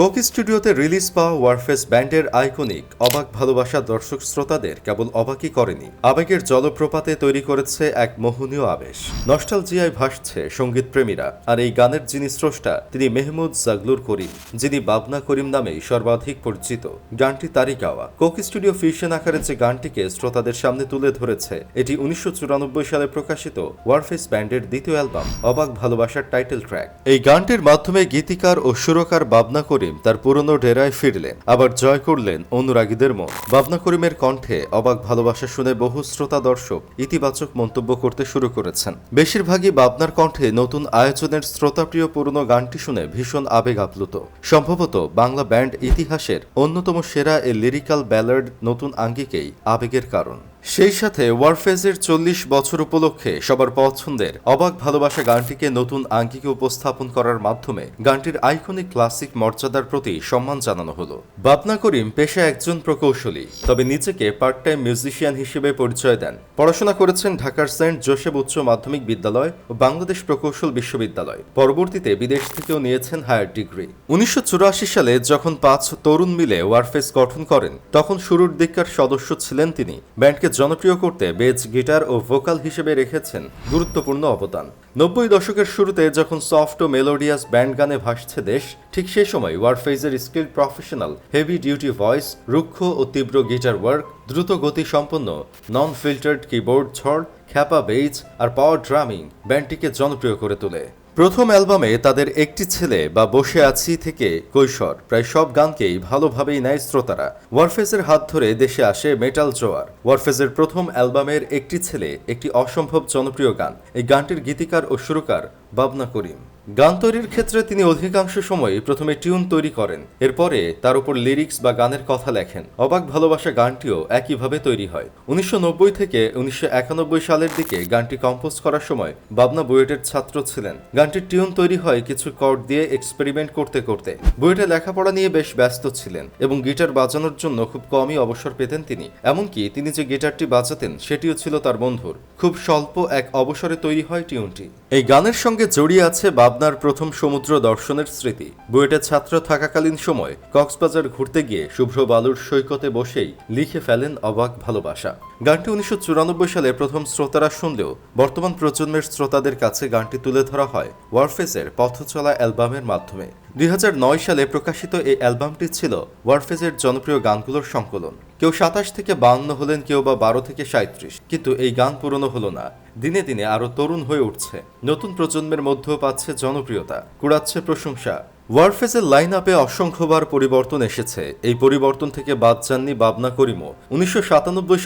Coke স্টুডিওতে release পাওয়া ওয়ারফেস ব্যান্ডের আইকনিক, অবাক ভালোবাসা দর্শক শ্রোতাদের কেবল অবাকই করেনি। আবেগের জলপ্রপাতে তৈরি করেছে এক মোহনীয় আবেশ। নস্টালজিয়ায় ভাসছে সংগীত প্রেমীরা আর এই গানের যিনি স্রষ্টা, তিনি মেহমুদ জাগলুর করিম, যিনি বাবনা করিম নামেই সর্বাধিক পরিচিত। গানটি তারই গাওয়া কোক স্টুডিও ফিউশন আকারে যে গানটিকে শ্রোতাদের সামনে তুলে ধরেছে, এটি উনিশশো চুরানব্বই সালে প্রকাশিত ওয়ারফেস ব্যান্ডের দ্বিতীয় অ্যালবাম, অবাক ভালোবাসার টাইটেল ট্র্যাক। এই গানটির মাধ্যমে গীতিকার ও সুরকার বাবনা করিম তার পুরনো ডেরায় ফিরলেন, আবার জয় করলেন অনুরাগীদের মন। বাবনা করিমের কণ্ঠে অবাক ভালোবাসা শুনে বহু শ্রোতা দর্শক ইতিবাচক মন্তব্য করতে শুরু করেছেন। বেশিরভাগই বাবনার কণ্ঠে নতুন আয়োজনের শ্রোতাপ্রিয় পুরনো গানটি শুনে ভীষণ আবেগ আপ্লুত। সম্ভবত বাংলা ব্যান্ড ইতিহাসের অন্যতম সেরা এ লিরিক্যাল ব্যালার্ড নতুন আঙ্গিকেই আবেগের কারণ। সেই সাথে ওয়ারফেজের চল্লিশ বছর উপলক্ষে সবার পছন্দের অবাক ভালোবাসা গানটিকে নতুন আঙ্গিকে উপস্থাপন করার মাধ্যমে গানটির আইকনিক ক্লাসিক মর্যাদার প্রতি সম্মান জানানো হলো। বাপনা করিম পেশা একজন প্রকৌশলী, তবে নিজেকে পার্ট টাইম মিউজিশিয়ান হিসেবে পরিচয় দেন। পড়াশোনা করেছেন ঢাকার সেন্ট জোসেফ উচ্চ মাধ্যমিক বিদ্যালয় ও বাংলাদেশ প্রকৌশল বিশ্ববিদ্যালয়। পরবর্তীতে বিদেশ থেকেও নিয়েছেন হায়ার ডিগ্রি। উনিশশো চুরাশি সালে যখন পাঁচ তরুণ মিলে ওয়ারফেস গঠন করেন, তখন শুরুর দিককার সদস্য ছিলেন তিনি। ব্যান্ডকে জনপ্রিয় করতে বেজ গিটার ও ভোকাল হিসেবে রেখেছেন গুরুত্বপূর্ণ অবদান। নব্বই দশকের শুরুতে যখন সফট ও মেলোডিয়াস ব্যান্ড গানে ভাসছে দেশ, ঠিক সেই সময় ওয়ারফেজের skill professional, heavy duty voice, রুক্ষ ও তীব্র গিটার ওয়ার্ক, দ্রুত গতি সম্পন্ন নন ফিল্টার্ড কিবোর্ড ঝড় খ্যাপা বেইজ আর পাওয়ার ড্রামিং ব্যান্ডটিকে জনপ্রিয় করে তোলে। প্রথম অ্যালবামে তাদের একটি ছেলে বা বসে আছি থেকে কৈশোর। প্রায় সব গানকেই ভালোভাবেই নেয় শ্রোতারা। ওয়ারফেজের হাত ধরে দেশে আসে মেটাল জোয়ার। ওয়ারফেজের প্রথম অ্যালবামের একটি ছেলে, একটি অসম্ভব জনপ্রিয় গান। এই গানটির গীতিকার ও সুরকার বাবনা করিম। গান তৈরির ক্ষেত্রে তিনি অধিকাংশ সময় প্রথমে টিউন তৈরি করেন। এরপরে তার উপর লিরিক্স বা গানের কথা লেখেন। অবাক ভালোবাসা গানটিও একইভাবে তৈরি হয়। উনিশশো নব্বই থেকে উনিশশো একানব্বই সালের দিকে গানটি কম্পোজ করার সময় বাবনা বুয়েটের ছাত্র ছিলেন। গানটির টিউন তৈরি হয় কিছু কর্ড দিয়ে এক্সপেরিমেন্ট করতে করতে। বুয়েটে লেখাপড়া নিয়ে বেশ ব্যস্ত ছিলেন এবং গিটার বাজানোর জন্য খুব কমই অবসর পেতেন তিনি। এমনকি তিনি যে গিটারটি বাজাতেন, সেটিও ছিল তার বন্ধুর। খুব স্বল্প এক অবসরে তৈরি হয় টিউনটি। এই গানের সঙ্গে জড়িয়ে আছে বাবনার প্রথম সমুদ্র দর্শনের স্মৃতি। বুয়েটের ছাত্র থাকাকালীন সময় কক্সবাজার ঘুরতে গিয়ে শুভ্র বালুর সৈকতে বসেই লিখে ফেলেন অবাক ভালোবাসা। গানটি উনিশশো চুরানব্বই সালে প্রথম শ্রোতারা শুনলেও বর্তমান প্রজন্মের শ্রোতাদের কাছে গানটি তুলে ধরা হয় ওয়ারফেসের পথচলা অ্যালবামের মাধ্যমে। দুই হাজার নয় সালে প্রকাশিত এই অ্যালবামটি ছিল ওয়ারফেজের জনপ্রিয় গানগুলোর সংকলন। কেউ সাতাশ থেকে বান্ন হলেন, কেউ বা বারো থেকে সাঁত্রিশ কিন্তু এই গান পুরনো হলো না। দিনে দিনে আরও তরুণ হয়ে উঠছে। নতুন প্রজন্মের মধ্যেও পাচ্ছে জনপ্রিয়তা। কুড়াচ্ছে প্রশংসা। ওয়ারফেজের লাইন আপে অসংখ্যবার পরিবর্তন এসেছে। এই পরিবর্তন থেকে বাদ যাননি বাবনা করিমও। উনিশশো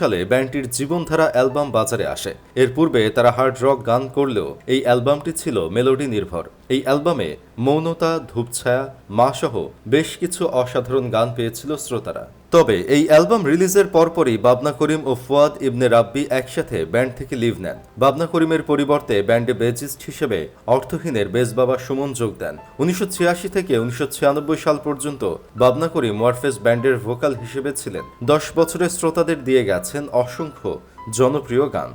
সালে ব্যান্ডটির জীবনধারা অ্যালবাম বাজারে আসে। এর পূর্বে তারা হার্ড রক গান করলেও এই অ্যালবামটি ছিল মেলোডি নির্ভর। এই অ্যালবামে মৌনতা, ধূপছায়া মা সহ বেশ কিছু অসাধারণ গান পেয়েছিল শ্রোতারা। তবে এই অ্যালবাম রিলিজের পরপরই বাবনা করিম ও ফুয়াদ ইবনে রাব্বি একসাথে ব্যান্ড থেকে লিভ নেন। বাবনা করিমের পরিবর্তে ব্যান্ডে বেজিস্ট হিসেবে অর্থহীনের বেজ বাবা সুমন যোগ দেন। উনিশশো ছিয়াশি থেকে উনিশশো ছিয়ানব্বই সাল পর্যন্ত বাবনা করি মরফেস ব্যান্ডের ভোকাল হিসেবে ছিলেন। দশ বছরের শ্রোতাদের দিয়ে গেছেন অসংখ্য জনপ্রিয় গান।